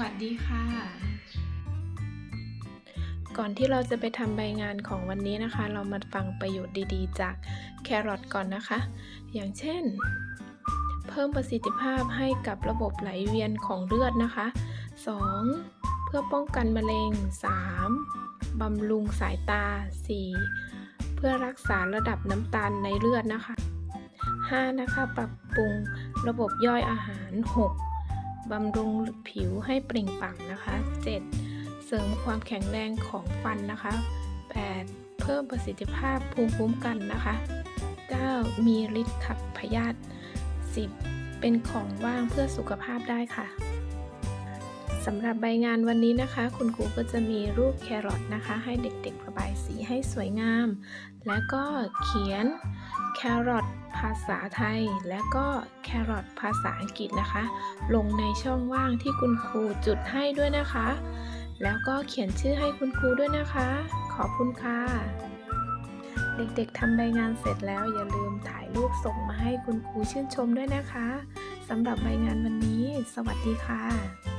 วัสดีค่ะ ก่อนที่เราจะไปทำใบงานของวันนี้นะคะ เรามาฟังประโยชน์ดีๆ จากแครอทก่อนนะคะ อย่างเช่น เพิ่มประสิทธิภาพให้กับระบบไหลเวียนของเลือดนะคะ 2. เพื่อป้องกันมะเร็ง 3. บำรุงสายตา 4. เพื่อรักษาระดับน้ำตาลในเลือดนะคะ 5. นะคะ ปรับปรุงระบบย่อยอาหาร 6. บำรุงผิวให้เปล่งปลั่งนะคะ 7. เสริมความแข็งแรงของฟันนะคะ 8. เพิ่มประสิทธิภาพภูมิคุ้มกันนะคะ 9. มีฤทธิ์ขับพยาธิ 10. เป็นของว่างเพื่อสุขภาพได้ค่ะ สำหรับใบงานวันนี้นะคะ คุณครูก็จะมีรูปแครอทนะคะ ให้เด็กๆระบายสีให้สวยงาม และก็เขียนแครอทภาษาไทย และก็แครอทภาษาอังกฤษนะคะ ลงในช่องว่างที่คุณครูจุดให้ด้วยนะคะ แล้วก็เขียนชื่อให้คุณครูด้วยนะคะ ขอบคุณค่ะ เด็กๆทำใบงานเสร็จแล้วอย่าลืมถ่ายรูปส่งมาให้คุณครูชื่นชมด้วยนะคะสำหรับใบงานวันนี้ สวัสดีค่ะ